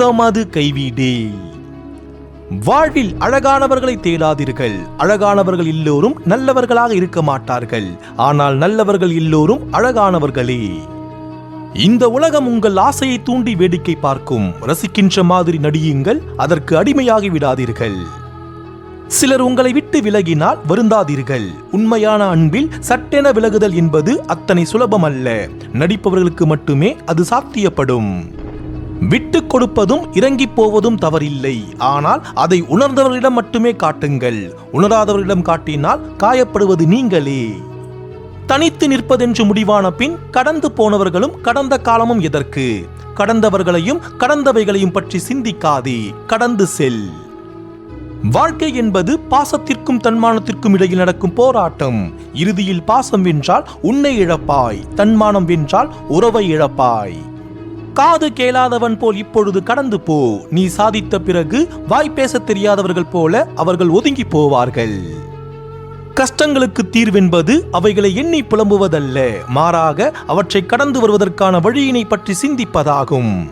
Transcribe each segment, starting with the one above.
துக்கமது கைவிடே. வாழ்வில் அழகானவர்களை தேடாதீர்கள். அழகானவர்கள் எல்லோரும் நல்லவர்களாக இருக்க மாட்டார்கள். ஆனால் நல்லவர்கள் எல்லோரும் அழகானவர்களே. இந்த உலகம் உங்கள் ஆசையை தூண்டி வேடிக்கை பார்க்கும். ரசிக்கின்ற மாதிரி நடியுங்கள். அதற்கு அடிமையாகி விடாதீர்கள். சிலர் உங்களை விட்டு விலகினால் வருந்தாதீர்கள். உண்மையான அன்பில் சட்டென விலகுதல் என்பது அத்தனை சுலபமல்ல. நடிப்பவர்களுக்கு மட்டுமே அது சாத்தியப்படும். விட்டுக் கொடுப்பதும் இறங்கி போவதும் தவறில்லை. ஆனால் அதை உணர்ந்தவர்களிடம் மட்டுமே காட்டுங்கள். உணராதவர்களிடம் காட்டினால் காயப்படுவது நீங்களே. தனித்து நிற்பதென்று முடிவான பின் கடந்து போனவர்களும் கடந்த காலமும் எதற்கு? கடந்தவர்களையும் கடந்தவைகளையும் பற்றி சிந்திக்காதே. கடந்து செல். வாழ்க்கை என்பது பாசத்திற்கும் தன்மானத்திற்கும் இடையில் நடக்கும் போராட்டம். இறுதியில் பாசம் வென்றால் உன்னை இழப்பாய். தன்மானம் வென்றால் உறவை இழப்பாய். காது கேளாதவன் போல் இப்பொழுது கடந்து போ. நீ சாதித்த பிறகு வாய் பேசத் தெரியாதவர்கள் போல அவர்கள் ஒதுங்கி போவார்கள். கஷ்டங்களுக்கு தீர்வென்பது அவைகளை எண்ணி புலம்புவதல்ல. மாறாக அவற்றை கடந்து வருவதற்கான வழியினை பற்றி சிந்திப்பதாகும்.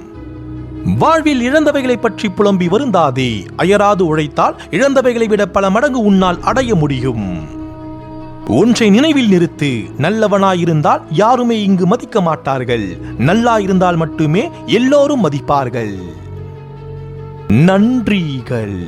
வாழ்வில் இழந்தவைகளை பற்றி புலம்பி வருந்தாதே. அயராது உழைத்தால் இழந்தவைகளை விட பல மடங்கு உன்னால் அடைய முடியும். ஒன்றை நினைவில் நிறுத்து நல்லவனாயிருந்தால் யாருமே இங்கு மதிக்க மாட்டார்கள். நல்லாயிருந்தால் மட்டுமே எல்லோரும் மதிப்பார்கள். நன்றிகள்.